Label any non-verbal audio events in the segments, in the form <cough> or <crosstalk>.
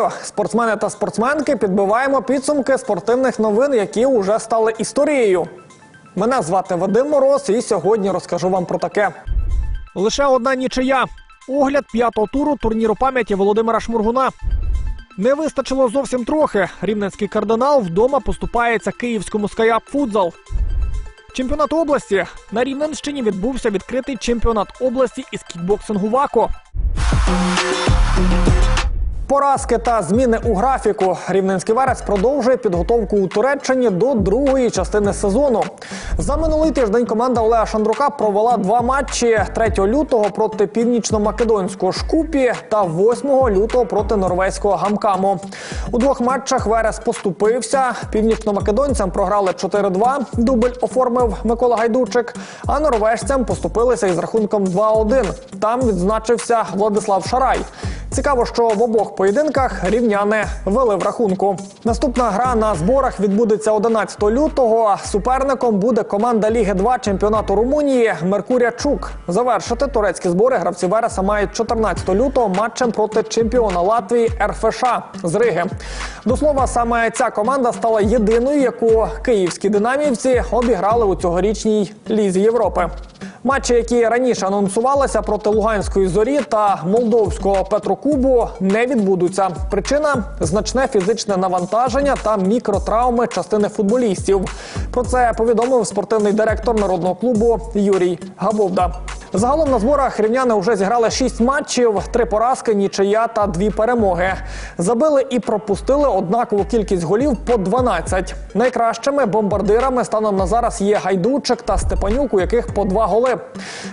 Вітаю, спортсмени та спортсменки. Підбиваємо підсумки спортивних новин, які вже стали історією. Мене звати Вадим Мороз, і сьогодні розкажу вам про таке. Лише одна нічия. Огляд п'ятого туру турніру пам'яті Володимира Шмургуна. Не вистачило зовсім трохи. Рівненський кардинал вдома поступається київському скаяп футзал. Чемпіонат області на Рівненщині відбувся відкритий чемпіонат області із кікбоксингу ВАКО. Поразки та зміни у графіку. Рівненський Верес продовжує підготовку у Туреччині до другої частини сезону. За минулий тиждень команда Олега Шандрука провела два матчі 3 лютого проти північно-македонського Шкупі та 8 лютого проти норвезького Гамкаму. У двох матчах Верес поступився. Північно-македонцям програли 4-2. Дубль оформив Микола Гайдучик. А норвежцям поступилися із рахунком 2-1. Там відзначився Владислав Шарай. Цікаво, що в обох поєдинках рівняни вели в рахунку. Наступна гра на зборах відбудеться 11 лютого. Суперником буде команда Ліги 2 чемпіонату Румунії Меркурія Чук. Завершити турецькі збори гравці Вереса мають 14 лютого матчем проти чемпіона Латвії РФШ з Риги. До слова, саме ця команда стала єдиною, яку київські динамівці обіграли у цьогорічній лізі Європи. Матчі, які раніше анонсувалися проти Луганської зорі та молдовського Петрокубу, не відбудуться. Причина значне фізичне навантаження та мікротравми частини футболістів. Про це повідомив спортивний директор народного клубу Юрій Габовда. Загалом на зборах рівняни вже зіграли 6 матчів, 3 поразки, нічия та 2 перемоги. Забили і пропустили однакову кількість голів по 12. Найкращими бомбардирами станом на зараз є Гайдучик та Степанюк, у яких по 2 голи.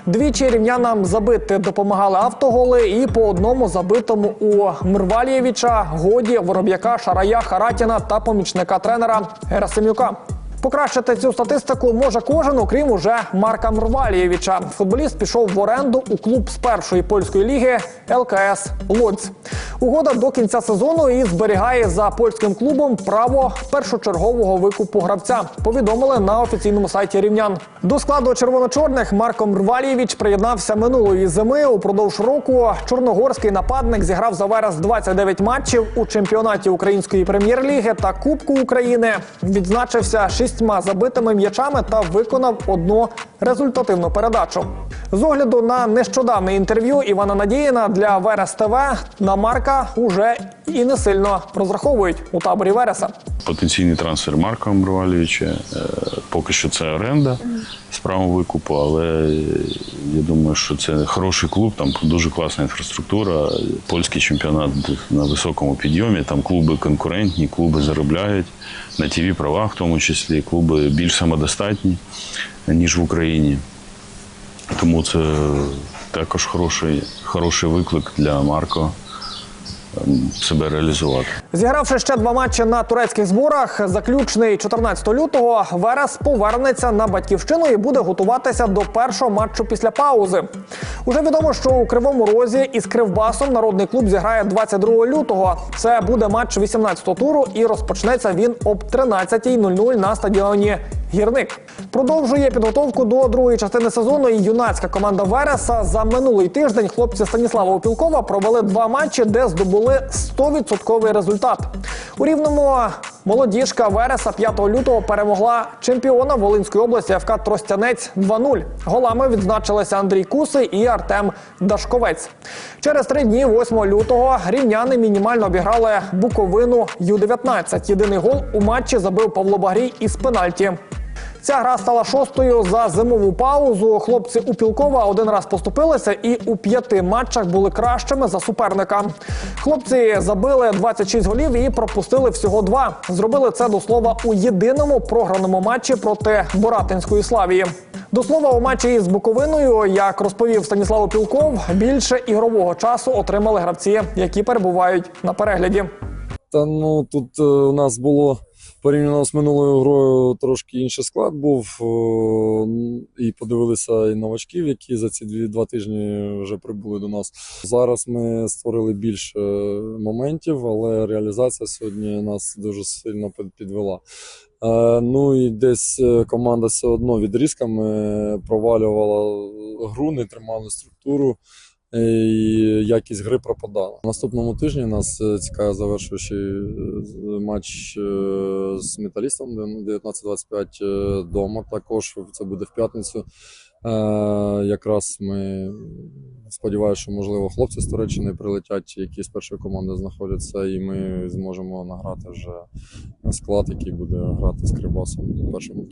Двічі рівнянам забити допомагали автоголи і по одному забитому у Мирвалєвича, Годі, Вороб'яка, Шарая, Харатіна та помічника тренера Герасимюка. Покращити цю статистику може кожен, окрім уже Марка Мрвалієвича. Футболіст пішов в оренду у клуб з першої польської ліги ЛКС Лодзь. Угода до кінця сезону і зберігає за польським клубом право першочергового викупу гравця. Повідомили на офіційному сайті рівнян. До складу червоно-чорних Марко Мрвалієвич приєднався минулої зими. Упродовж року чорногорський нападник зіграв за верес 29 матчів у чемпіонаті української прем'єр-ліги та Кубку України. Відзначився шістьма забитими м'ячами та виконав одну результативну передачу. З огляду на нещодавне інтерв'ю Івана Надіїна для Верес ТВ на Марка уже і не сильно розраховують у таборі Вереса. Потенційний трансфер Марка Амбрувалівича. Е, Поки що це оренда з правом викупу, але я думаю, що це хороший клуб, там дуже класна інфраструктура, польський чемпіонат на високому підйомі. Там клуби конкурентні, клуби заробляють на тв правах, в тому числі клуби більш самодостатні, ніж в Україні. Тому це також хороший, хороший виклик для Марко себе реалізувати. Зігравши ще два матчі на турецьких зборах, заключний 14 лютого Верес повернеться на батьківщину і буде готуватися до першого матчу після паузи. Уже відомо, що у кривому розі із Кривбасом народний клуб зіграє 22 лютого. Це буде матч 18-го туру, і розпочнеться він об 13.00 на стадіоні. Гірник продовжує підготовку до другої частини сезону. І юнацька команда Вереса за минулий тиждень хлопці Станіслава Опілкова провели два матчі, де здобули 100% результат. У рівному молодіжка Вереса 5 лютого перемогла чемпіона Волинської області ФК Тростянець 2-0. Голами відзначилися Андрій Куси і Артем Дашковець. Через три дні, 8 лютого, рівняни мінімально обіграли Буковину Ю-19. Єдиний гол у матчі забив Павло Багрій із пенальті. Ця гра стала шостою за зимову паузу. Хлопці у Пілкова один раз поступилися і у п'яти матчах були кращими за суперника. Хлопці забили 26 голів і пропустили всього два. Зробили це до слова у єдиному програному матчі проти Боратинської Славії. До слова, у матчі із Буковиною, як розповів Станіслав Пілков, більше ігрового часу отримали гравці, які перебувають на перегляді. Та ну тут е, у нас було порівняно з минулою грою трошки інший склад був. е, І подивилися і новачків, які за ці дві два тижні вже прибули до нас. Зараз ми створили більше моментів, але реалізація сьогодні нас дуже сильно під- підвела. Е, Ну і десь е, команда все одно відрізками провалювала гру, не тримала структуру. І якість гри пропадала. Наступному тижні нас е, чекає завершуючий е, матч е, з металістом 19-25 вдома. Також це буде в п'ятницю. Е, Якраз ми сподіваюся, що можливо хлопці з Туреччини прилетять, які з першої команди знаходяться, і ми зможемо награти вже склад, який буде грати з Кривбасом в першому.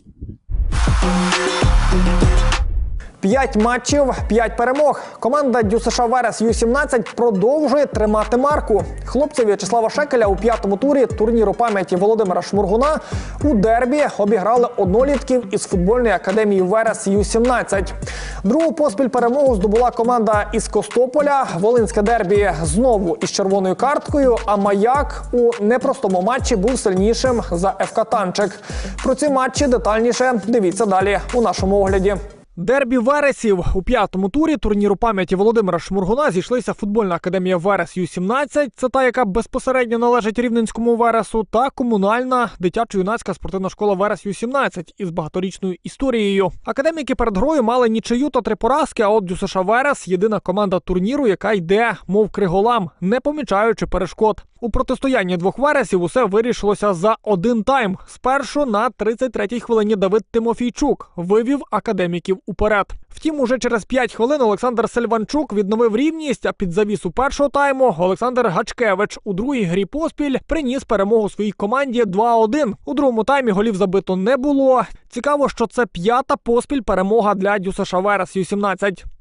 П'ять матчів, п'ять перемог. Команда ДЮСШ Верес Ю-17 продовжує тримати марку. Хлопці В'ячеслава Шекеля у п'ятому турі турніру пам'яті Володимира Шмургуна у дербі обіграли однолітків із футбольної академії Верес Ю-17. Другу поспіль перемогу здобула команда із Костополя. Волинське дербі знову із червоною карткою. А маяк у непростому матчі був сильнішим за ФК Танчик. Про ці матчі детальніше дивіться далі у нашому огляді. Дербі Вересів у п'ятому турі турніру пам'яті Володимира Шмургуна зійшлися футбольна академія Верес Ю-17, це та, яка безпосередньо належить рівненському Вересу, та комунальна дитячо-юнацька спортивна школа Верес Ю-17 із багаторічною історією. Академіки перед грою мали нічию та три поразки. А от ДЮСШ Верес єдина команда турніру, яка йде, мов криголам, не помічаючи перешкод. У протистоянні двох вересів усе вирішилося за один тайм. Спершу на 33-й хвилині Давид Тимофійчук вивів академіків уперед. Втім, уже через 5 хвилин Олександр Сельванчук відновив рівність. А під завісу першого тайму Олександр Гачкевич у другій грі поспіль приніс перемогу своїй команді 2-1. У другому таймі голів забито не було. Цікаво, що це п'ята поспіль перемога для ДЮСШ Верес Ю-17.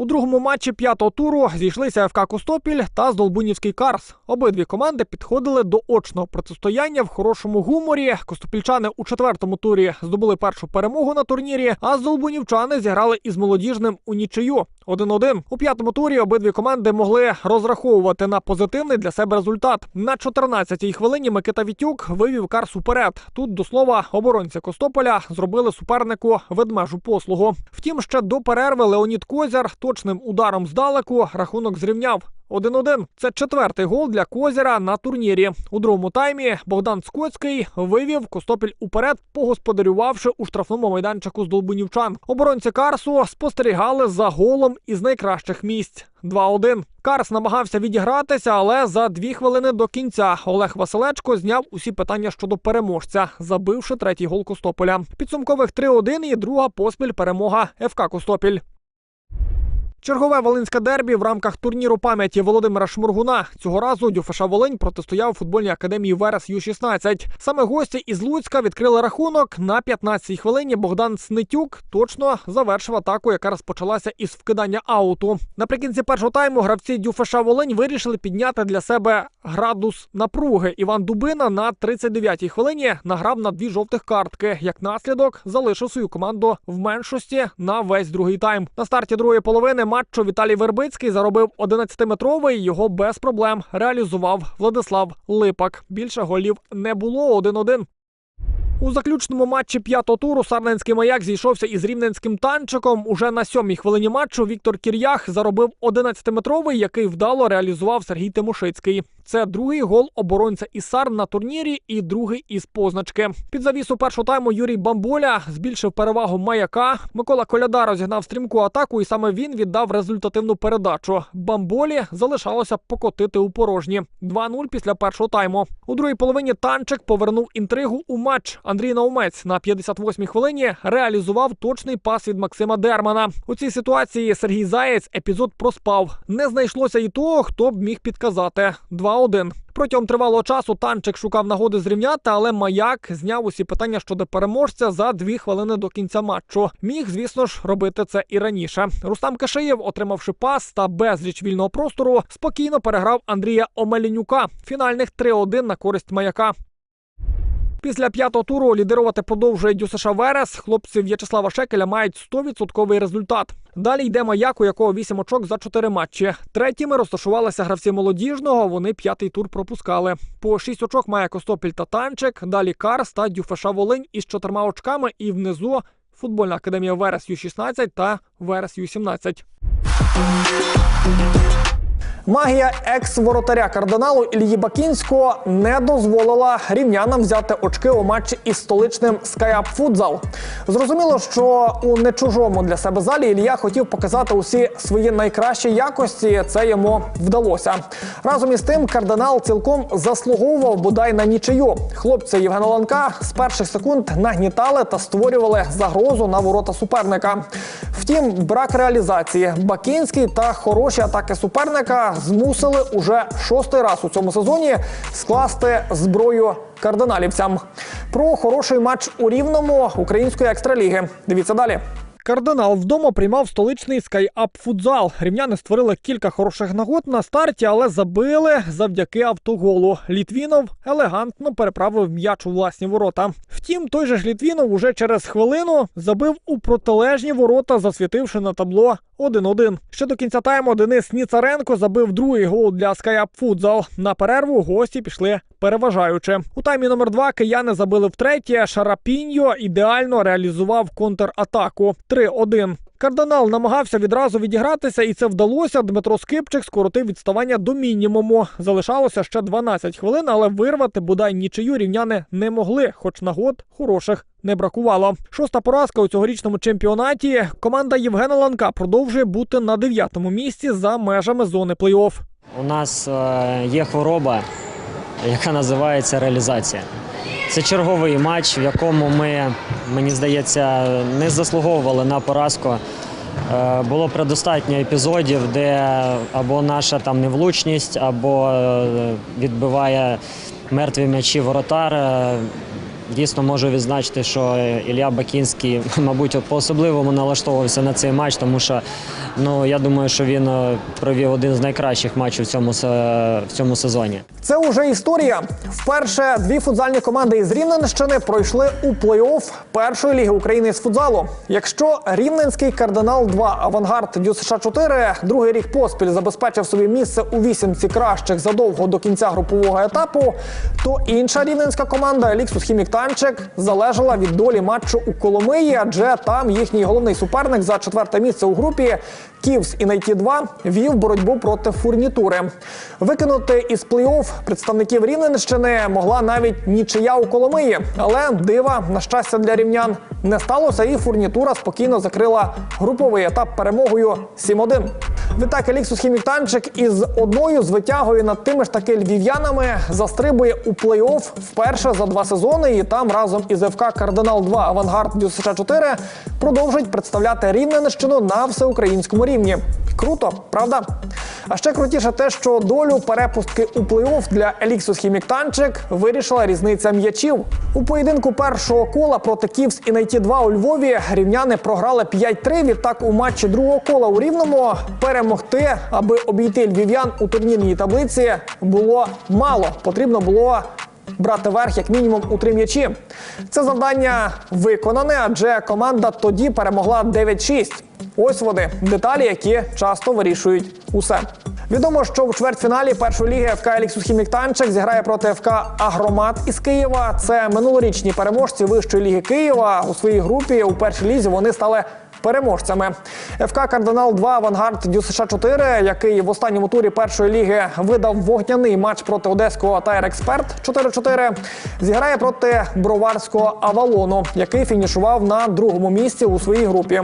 У другому матчі п'ятого туру зійшлися ФК Костопіль та Здолбунівський Карс. Обидві команди підходили до очного протистояння в хорошому гуморі. Костопільчани у четвертому турі здобули першу перемогу на турнірі, а здолбунівчани зіграли із молодіжним у нічию 1-1. У п'ятому турі обидві команди могли розраховувати на позитивний для себе результат. На 14-й хвилині Микита Вітюк вивів Карс уперед. Тут до слова оборонці Костополя зробили супернику ведмежу послугу. Втім, ще до перерви Леонід Козяр точним ударом здалеку рахунок зрівняв. 1-1. Це четвертий гол для Козіра на турнірі. У другому таймі Богдан Скоцький вивів Костопіль уперед, погосподарювавши у штрафному майданчику з Долбунівчан. Оборонці Карсу спостерігали за голом із найкращих місць. 2-1. Карс намагався відігратися, але за дві хвилини до кінця Олег Василечко зняв усі питання щодо переможця, забивши третій гол Костополя. Підсумкових 3-1 і друга поспіль перемога ФК Костопіль. Чергове волинське дербі в рамках турніру пам'яті Володимира Шмургуна. Цього разу Дюфаша Волинь протистояв футбольній академії Верес Ю-16. Саме гості із Луцька відкрили рахунок. На 15-й хвилині Богдан Снитюк точно завершив атаку, яка розпочалася із вкидання ауту. Наприкінці першого тайму гравці Дюфаша Волинь вирішили підняти для себе градус напруги. Іван Дубина на 39-й хвилині награв на дві жовтих картки. Як наслідок залишив свою команду в меншості на весь другий тайм. На старті другої половини матчу Віталій Вербицький заробив 11-метровий. Його без проблем реалізував Владислав Липак. Більше голів не було 1-1. У заключному матчі п'ятого туру Сарненський маяк зійшовся із рівненським танчиком. Уже на сьомій хвилині матчу Віктор Кір'ях заробив 11-метровий, який вдало реалізував Сергій Тимошицький. Це другий гол оборонця із Сарн на турнірі і другий із позначки. Під завісу першого тайму Юрій Бамболя збільшив перевагу маяка. Микола Коляда розігнав стрімку атаку, і саме він віддав результативну передачу. Бамболі залишалося покотити у порожні. 2-0 після першого тайму. У другій половині танчик повернув інтригу у матч. Андрій Наумець на 58-й хвилині реалізував точний пас від Максима Дермана. У цій ситуації Сергій Заєць епізод проспав. Не знайшлося і того, хто б міг підказати. 2-1. Протягом тривалого часу танчик шукав нагоди зрівняти, але маяк зняв усі питання щодо переможця за дві хвилини до кінця матчу. Міг, звісно ж, робити це і раніше. Рустам Кашиєв, отримавши пас та безліч вільного простору, спокійно переграв Андрія Омелінюка. Фінальних 3-1 на користь маяка. Після п'ятого туру лідирувати продовжує ДЮСШ Верес. Хлопці В'ячеслава Шекеля мають 100% результат. Далі йде маяк, у якого 8 очок за 4 матчі. Третіми розташувалися гравці молодіжного. Вони п'ятий тур пропускали. По 6 очок має Костопіль та Танчик. Далі Карс та ДЮФШ Волинь із 4 очками. І внизу футбольна академія Верес Ю-16 та Верес Ю-17. Магія екс-воротаря кардиналу Ільї Бакінського не дозволила рівнянам взяти очки у матчі із столичним Скайап Футзал. Зрозуміло, що у нечужому для себе залі Ілья хотів показати усі свої найкращі якості. Це йому вдалося. Разом із тим, кардинал цілком заслуговував бодай на нічию. Хлопці Євгена Ланка з перших секунд нагнітали та створювали загрозу на ворота суперника. Втім, брак реалізації Бакінський та хороші атаки суперника змусили уже шостий раз у цьому сезоні скласти зброю кардиналівцям. Про хороший матч у рівному української екстраліги. Дивіться далі. Кардинал вдома приймав столичний скайап футзал. Рівняни створили кілька хороших нагод на старті, але забили завдяки автоголу. Літвінов елегантно переправив м'яч у власні ворота. Втім, той же ж Літвінов уже через хвилину забив у протилежні ворота, засвітивши на табло 1-1. Ще до кінця тайму Денис Ніцаренко забив другий гол для скайап футзал. На перерву гості пішли переважаючи. У таймі номер два кияни забили втретє. Шарапіньо ідеально реалізував контратаку 3-1. Кардинал намагався відразу відігратися, і це вдалося. Дмитро Скипчик скоротив відставання до мінімуму. Залишалося ще 12 хвилин, але вирвати бодай нічию рівняни не могли, хоч нагод хороших не бракувало. Шоста поразка у цьогорічному чемпіонаті. Команда Євгена Ланка продовжує бути на дев'ятому місці за межами зони плей-офф. У нас е, є хвороба, яка називається реалізація. Це черговий матч, в якому ми, мені здається, не заслуговували на поразку. Е, Було предостатньо епізодів, де або наша там невлучність, або е, відбиває мертві м'ячі воротар. Дійсно можу відзначити, що Ілля Бакінський, <laughs> мабуть, по-особливому налаштовувався на цей матч, тому що ну, я думаю, що він е, провів один з найкращих матчів в цьому, в цьому сезоні. Це уже історія. Вперше дві футзальні команди із Рівненщини пройшли у плей-офф першої ліги України з футзалу. Якщо Рівненський кардинал 2 Авангард Дю США 4 другий рік поспіль забезпечив собі місце у вісімці кращих задовго до кінця групового етапу, то інша рівненська команда Еліксус Хімік Танчик залежала від долі матчу у Коломиї, адже там їхній головний суперник за четверте місце у групі Ківс і Найті 2 вів боротьбу проти фурнітури. Викинути із плей-офф представників Рівненщини могла навіть нічия у Коломиї, але дива, на щастя для рівнян, не сталося, і фурнітура спокійно закрила груповий етап перемогою 7-1. Відтак Еліксус Хіміктанчик із одною з витягою над тими ж таки львів'янами застрибує у плей-офф вперше за два сезони. І там разом із ФК Кардинал 2 Авангард Дю США 4 продовжують представляти Рівненщину на всеукраїнському рівні. Круто, правда? А ще крутіше те, що долю перепустки у плей-офф для Еліксус Хіміктанчик вирішила різниця м'ячів. У поєдинку першого кола проти Ківс і Найті 2 у Львові рівняни програли 5-3. Відтак у матчі другого кола у Рівному перемогти, аби обійти львів'ян у турнірній таблиці, було мало. Потрібно було брати верх як мінімум у три м'ячі. Це завдання виконане, адже команда тоді перемогла 9-6. Ось вони деталі, які часто вирішують усе. Відомо, що в чвертьфіналі першої ліги ФК Еліксус Хімік Танчик зіграє проти ФК Агромат із Києва. Це минулорічні переможці вищої ліги Києва. У своїй групі у першій лізі вони стали переможцями. ФК Кардинал 2 Авангард Дю США 4, який в останньому турі першої ліги видав вогняний матч проти одеського Тайр Експерт 4-4, зіграє проти броварського Авалону, який фінішував на другому місці у своїй групі.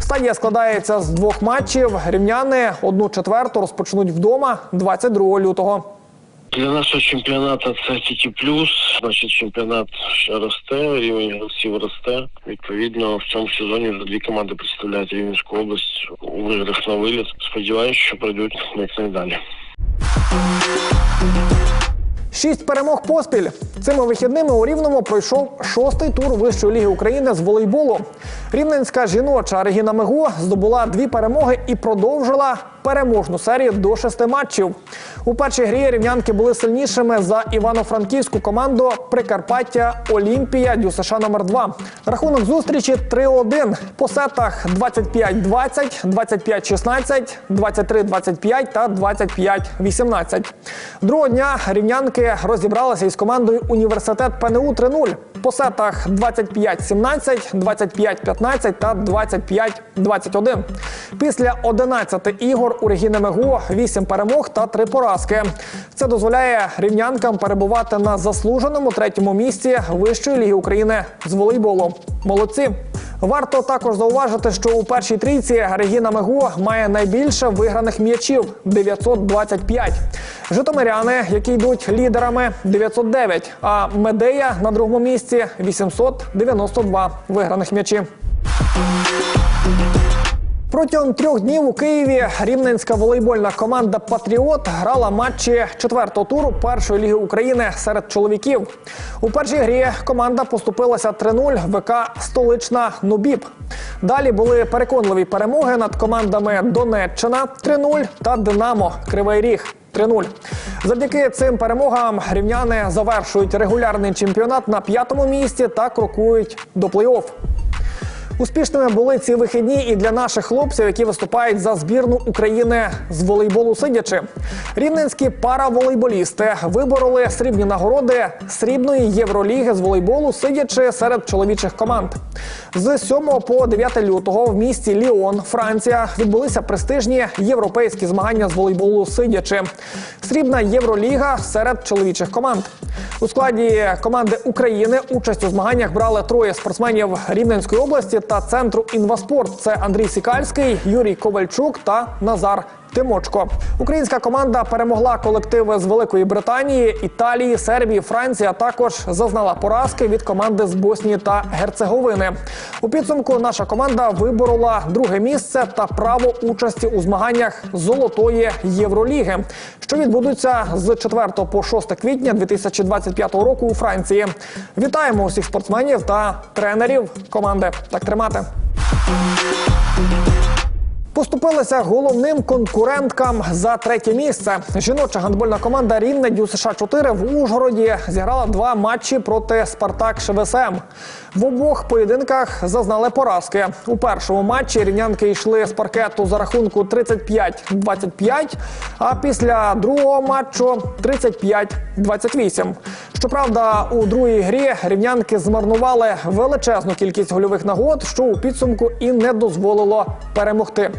Стадія складається з двох матчів. Рівняни одну четверту розпочнуть вдома 22 лютого. Для нашого чемпіонату це тільки плюс. Значить, чемпіонат ще росте, рівень гравців росте. Відповідно, в цьому сезоні вже дві команди представляють Рівненську область у виграх на виліт. Сподіваюся, що пройдуть якнайдалі. Шість перемог поспіль. Цими вихідними у Рівному пройшов шостий тур Вищої ліги України з волейболу. Рівненська жіноча Регіна Мегу здобула дві перемоги і продовжила переможну серію до шести матчів. У першій грі рівнянки були сильнішими за івано-франківську команду Прикарпаття Олімпія Дю США номер 2 Рахунок зустрічі 3-1. По сетах 25-20, 25-16, 23-25 та 25-18. Другого дня рівнянки розібралися із командою Університет ПНУ 3-0. По сетах 25-17, 25-15 та 25-21. Після 11 ігор у Регіни Мегу 8 перемог та 3 поразки. Це дозволяє рівнянкам перебувати на заслуженому третьому місці Вищої ліги України з волейболу. Молодці! Варто також зауважити, що у першій трійці Регіна Мегу має найбільше виграних м'ячів 925. Житомиряни, які йдуть лідерами 909, а Медея на другому місці 892 виграних м'ячі. Протягом трьох днів у Києві рівненська волейбольна команда Патріот грала матчі четвертого туру першої ліги України серед чоловіків. У першій грі команда поступилася 3-0 ВК Столична Нубіб. Далі були переконливі перемоги над командами Донеччина 3-0 та Динамо Кривий Ріг. 3-0. Завдяки цим перемогам рівняни завершують регулярний чемпіонат на п'ятому місці та крокують до плей-офф. Успішними були ці вихідні і для наших хлопців, які виступають за збірну України з волейболу сидячи. Рівненські параволейболісти вибороли срібні нагороди срібної євроліги з волейболу сидячи серед чоловічих команд. З 7 по 9 лютого в місті Ліон, Франція, відбулися престижні європейські змагання з волейболу сидячи. Срібна євроліга серед чоловічих команд. У складі команди України участь у змаганнях брали троє спортсменів Рівненської області та центру Інваспорт. Це Андрій Сікальський, Юрій Ковальчук та Назар. Тимочко. Українська команда перемогла колективи з Великої Британії, Італії, Сербії, Франції, а також зазнала поразки від команди з Боснії та Герцеговини. У підсумку наша команда виборола друге місце та право участі у змаганнях Золотої Євроліги, що відбудуться з 4 по 6 квітня 2025 року у Франції. Вітаємо усіх спортсменів та тренерів команди. Так тримати. Поступилися головним конкуренткам за третє місце. Жіноча гандбольна команда Рівне Дю США 4 в Ужгороді зіграла два матчі проти Спартак ШВСМ. В обох поєдинках зазнали поразки. У першому матчі рівнянки йшли з паркету за рахунку 35-25, а після другого матчу 35-28. Щоправда, у другій грі рівнянки змарнували величезну кількість гольових нагод, що у підсумку і не дозволило перемогти.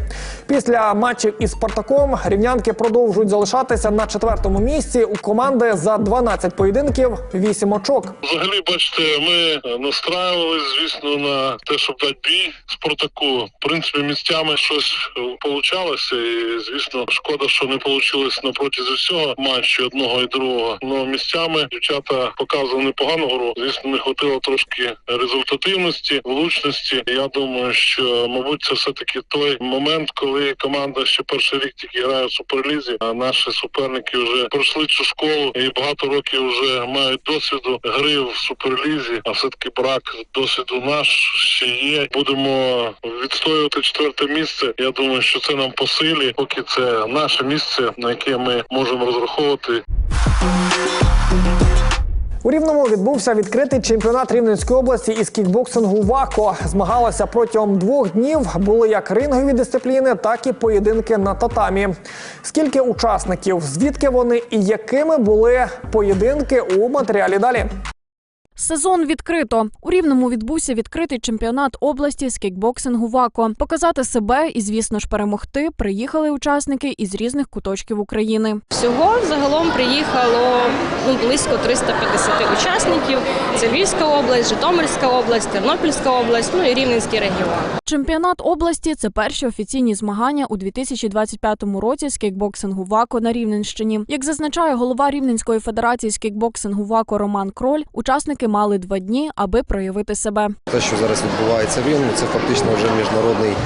Після матчів із Спартаком рівнянки продовжують залишатися на четвертому місці. У команди за 12 поєдинків 8 очок. Взагалі, бачите, ми настраювалися, звісно, на те, щоб дати бій Спартаку. В принципі, місцями щось получалося, і звісно, шкода, що не вийшло на протязі всього матчу одного і другого. Ну місцями дівчата показували непогану гру. Звісно, не хватило трошки результативності, влучності. Я думаю, що мабуть це все таки той момент, коли команда ще перший рік тільки грає в суперлізі, а наші суперники вже пройшли цю школу і багато років вже мають досвіду гри в суперлізі. А все таки брак досвіду наш ще є. Будемо відстоювати четверте місце. Я думаю, що це нам по силі, поки це наше місце, на яке ми можемо розраховувати. У Рівному відбувся відкритий чемпіонат Рівненської області із кікбоксингу ВАКО. Змагалося протягом двох днів. Були як рингові дисципліни, так і поєдинки на татамі. Скільки учасників, звідки вони і якими були поєдинки у матеріалі далі. Сезон відкрито. У Рівному відбувся відкритий чемпіонат області з кікбоксингу ВАКО. Показати себе і, звісно ж, перемогти приїхали учасники із різних куточків України. Всього загалом приїхало ну, близько 350 учасників. Це Львівська область, Житомирська область, Тернопільська область, ну і Рівненський регіон. Чемпіонат області це перші офіційні змагання у 2025 році з кікбоксингу ВАКО на Рівненщині. Як зазначає голова Рівненської федерації з кікбоксингу ВАКО Роман Кроль, учасники мали два дні, аби проявити себе. Те, що зараз відбувається в Рівному, це фактично вже міжнародний е,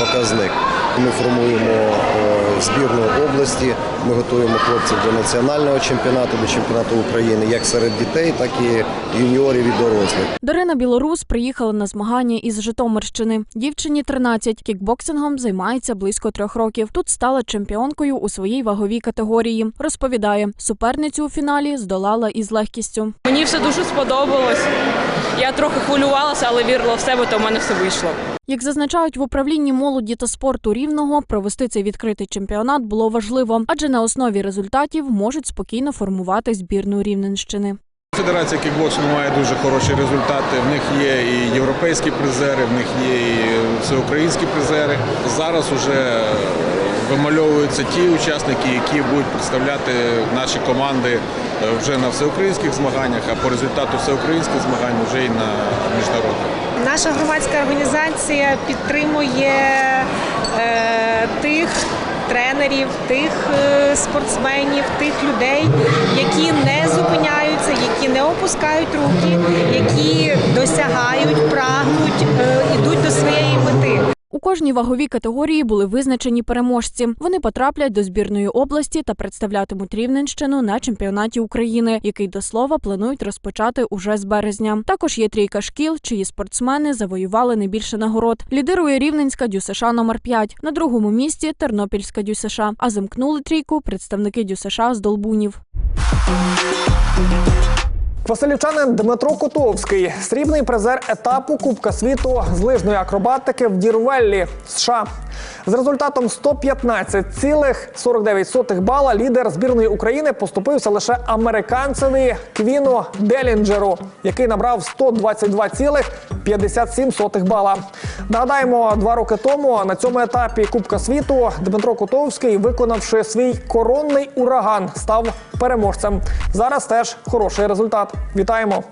показник. Ми формуємо е, збірну області. Ми готуємо хлопців до національного чемпіонату, до чемпіонату України, як серед дітей, так і юніорів і дорослих. Дарина Білорус приїхала на змагання із Житомирщини. Дівчині 13. Кікбоксингом займається близько трьох років. Тут стала чемпіонкою у своїй ваговій категорії. Розповідає, суперницю у фіналі здолала із легкістю. Мені все дуже сподобалось. Я трохи хвилювалася, але вірила в себе, то в мене все вийшло. Як зазначають в управлінні молоді та спорту рівного, провести цей відкритий чемпіонат було важливо, адже на основі результатів можуть спокійно формувати збірну Рівненщини. Федерація кікбоксингу має дуже хороші результати. В них є і європейські призери, в них є і всеукраїнські призери. Зараз уже вимальовуються ті учасники, які будуть представляти наші команди е, вже на всеукраїнських змаганнях, а по результату всеукраїнських змагань вже і на міжнародних. Наша громадська організація підтримує е, тих тренерів, тих е, спортсменів, тих людей, які не зупиняються, які не опускають руки, які досягають, прагнуть, е, ідуть до своєї мети. Кожній ваговій категорії були визначені переможці. Вони потраплять до збірної області та представлятимуть Рівненщину на чемпіонаті України, який до слова планують розпочати уже з березня. Також є трійка шкіл, чиї спортсмени завоювали найбільше нагород. Лідирує Рівненська ДЮСШ номер 5 На другому місці Тернопільська ДЮСШ, а замкнули трійку представники ДЮСШ з Долбунів. Василівчанин Дмитро Котовський, срібний призер етапу Кубка світу з лижної акробатики в Дірвеллі, США. З результатом 115,49 бала лідер збірної України поступився лише американцеві Квіну Делінджеру, який набрав 122,57 бала. Нагадаємо, два роки тому на цьому етапі Кубка світу Дмитро Котовський, виконавши свій коронний ураган, став переможцем. Зараз теж хороший результат. Вітаємо!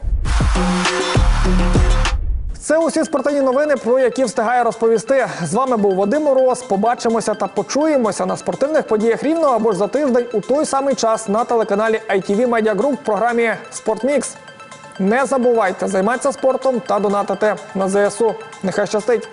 Це усі спортивні новини, про які встигає розповісти. З вами був Вадим Мороз. Побачимося та почуємося на спортивних подіях рівно або ж за тиждень у той самий час на телеканалі ITV Media Group в програмі Спортмікс. Не забувайте займатися спортом та донатити на ЗСУ. Нехай щастить!